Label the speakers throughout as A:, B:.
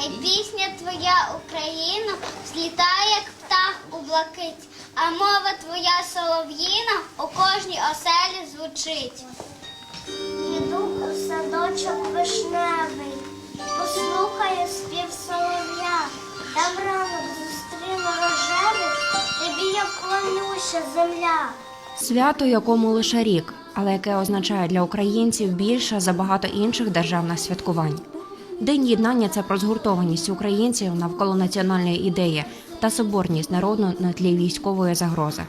A: Хай пісня твоя Україна злітає, як птах у блакить, а мова твоя солов'їна у кожній оселі звучить. Іду у садочок вишневий, послухаю спів солов'я, там ранок зустріну рожевий, тобі я клонюся, земля.
B: Свято, якому лише рік, але яке означає для українців більше за багато інших державних святкувань. День єднання це про згуртованість українців навколо національної ідеї та соборність народу на тлі військової загрози.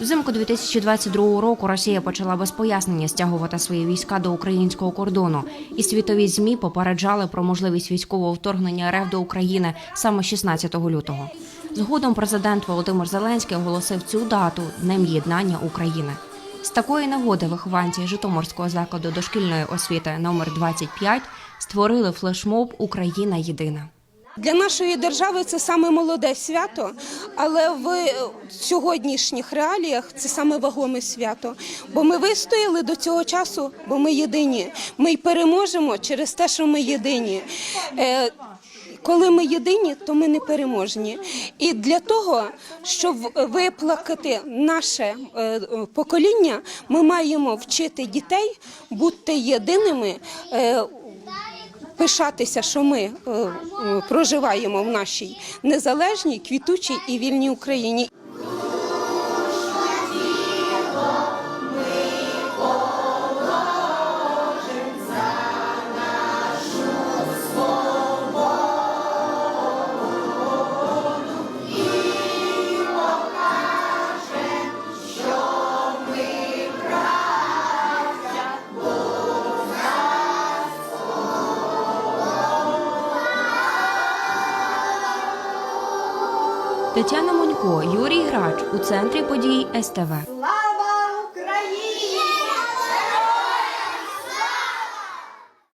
B: Взимку 2022 року Росія почала без пояснення стягувати свої війська до українського кордону, і світові змі попереджали про можливість військового вторгнення РФ до України саме 16 лютого. Згодом президент Володимир Зеленський оголосив цю дату Днем єднання України. З такої нагоди вихованці Житомирського закладу дошкільної освіти номер 25 створили флешмоб Україна єдина.
C: Для нашої держави це саме молоде свято, але в е, сьогоднішніх реаліях це саме вагоме свято. Бо ми вистояли до цього часу, бо ми єдині. Ми й переможемо через те, що ми єдині. Коли ми єдині, то ми не переможні. І для того, щоб виплакати наше е, покоління, ми маємо вчити дітей бути єдиними. е, пишатися, що ми е, проживаємо в нашій незалежній, квітучій і вільній Україні.
B: Тетяна Монько, Юрій Грач у центрі подій СТВ.